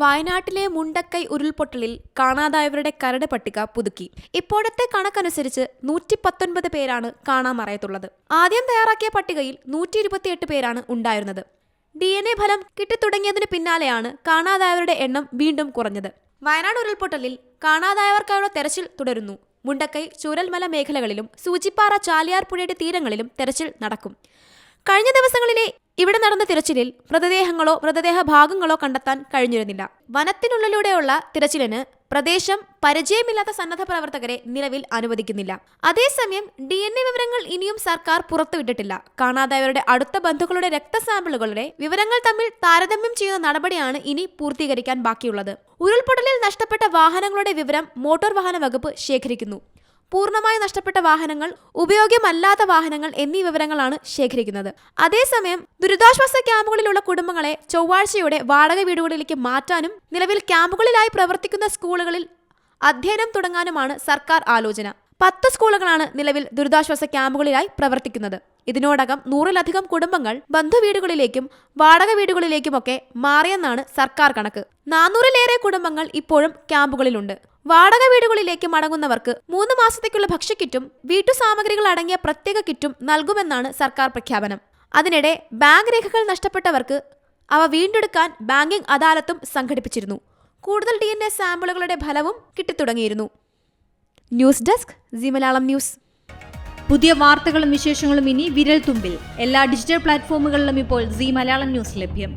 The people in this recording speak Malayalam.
വയനാട്ടിലെ മുണ്ടക്കൈ ഉരുൾപൊട്ടലിൽ കാണാതായവരുടെ കരട് പട്ടിക പുതുക്കി. ഇപ്പോഴത്തെ കണക്കനുസരിച്ച് നൂറ്റി പത്തൊൻപത് പേരാണ് കാണാമറയത്തുള്ളത് ആദ്യം തയ്യാറാക്കിയ പട്ടികയിൽ നൂറ്റി ഇരുപത്തിയെട്ട് പേരാണ് ഉണ്ടായിരുന്നത്. ഡി എൻ എ ഫലം കിട്ടിത്തുടങ്ങിയതിന് പിന്നാലെയാണ് കാണാതായവരുടെ എണ്ണം വീണ്ടും കുറഞ്ഞത്. വയനാട് ഉരുൾപൊട്ടലിൽ കാണാതായവർക്കായുള്ള തെരച്ചിൽ തുടരുന്നു. മുണ്ടക്കൈ ചൂരൽമല മേഖലകളിലും സൂചിപ്പാറ ചാലിയാർ പുഴയുടെ തീരങ്ങളിലും തെരച്ചിൽ നടക്കും. കഴിഞ്ഞ ദിവസങ്ങളിലെ ഇവിടെ നടന്ന തിരച്ചിലിൽ മൃതദേഹങ്ങളോ മൃതദേഹ ഭാഗങ്ങളോ കണ്ടെത്താൻ കഴിഞ്ഞിരുന്നില്ല. വനത്തിനുള്ളിലൂടെയുള്ള തിരച്ചിലിന് പ്രദേശം പരിചയമില്ലാത്ത സന്നദ്ധ പ്രവർത്തകരെ നിലവിൽ അനുവദിക്കുന്നില്ല. അതേസമയം ഡി എൻ എ വിവരങ്ങൾ ഇനിയും സർക്കാർ പുറത്തുവിട്ടിട്ടില്ല. കാണാതായവരുടെ അടുത്ത ബന്ധുക്കളുടെ രക്തസാമ്പിളുകളുടെ വിവരങ്ങൾ തമ്മിൽ താരതമ്യം ചെയ്യുന്ന നടപടിയാണ് ഇനി പൂർത്തീകരിക്കാൻ ബാക്കിയുള്ളത്. ഉരുൾപൊട്ടലിൽ നഷ്ടപ്പെട്ട വാഹനങ്ങളുടെ വിവരം മോട്ടോർ വാഹന വകുപ്പ് ശേഖരിക്കുന്നു. പൂർണമായി നഷ്ടപ്പെട്ട വാഹനങ്ങൾ ഉപയോഗ്യമല്ലാത്ത വാഹനങ്ങൾ എന്നീ വിവരങ്ങളാണ് ശേഖരിക്കുന്നത്. അതേസമയം ദുരിതാശ്വാസ ക്യാമ്പുകളിലുള്ള കുടുംബങ്ങളെ ചൊവ്വാഴ്ചയോടെ വാടക വീടുകളിലേക്ക് മാറ്റാനും നിലവിൽ ക്യാമ്പുകളിലായി പ്രവർത്തിക്കുന്ന സ്കൂളുകളിൽ അധ്യയനം തുടങ്ങാനുമാണ് സർക്കാർ ആലോചന. പത്ത് സ്കൂളുകളാണ് നിലവിൽ ദുരിതാശ്വാസ ക്യാമ്പുകളിലായി പ്രവർത്തിക്കുന്നത്. ഇതിനോടകം നൂറിലധികം കുടുംബങ്ങൾ ബന്ധുവീടുകളിലേക്കും വാടക വീടുകളിലേക്കുമൊക്കെ മാറിയെന്നാണ് സർക്കാർ കണക്ക്. നാനൂറിലേറെ കുടുംബങ്ങൾ ഇപ്പോഴും ക്യാമ്പുകളിലുണ്ട്. വാടക വീടുകളിലേക്ക് മടങ്ങുന്നവർക്ക് മൂന്ന് മാസത്തേക്കുള്ള ഭക്ഷ്യക്കിറ്റും വീട്ടുസാമഗ്രികൾ അടങ്ങിയ പ്രത്യേക കിറ്റും നൽകുമെന്നാണ് സർക്കാർ പ്രഖ്യാപനം. അതിനിടെ ബാങ്ക് രേഖകൾ നഷ്ടപ്പെട്ടവർക്ക് അവ വീണ്ടെടുക്കാൻ ബാങ്കിംഗ് അദാലത്തും സംഘടിപ്പിച്ചിരുന്നു. കൂടുതൽ ഡി എൻ എ സാമ്പിളുകളുടെ ഫലവും കിട്ടിത്തുടങ്ങിയിരുന്നു. News desk Zee Malayalam news. പുതിയ വാർത്തകളും വിശേഷങ്ങളും ഇനി വിരൽ തുമ്പിൽ എല്ലാ ഡിജിറ്റൽ പ്ലാറ്റ്ഫോമുകളിലും ഇപ്പോൾ സി മലയാളം ന്യൂസ് ലഭ്യം.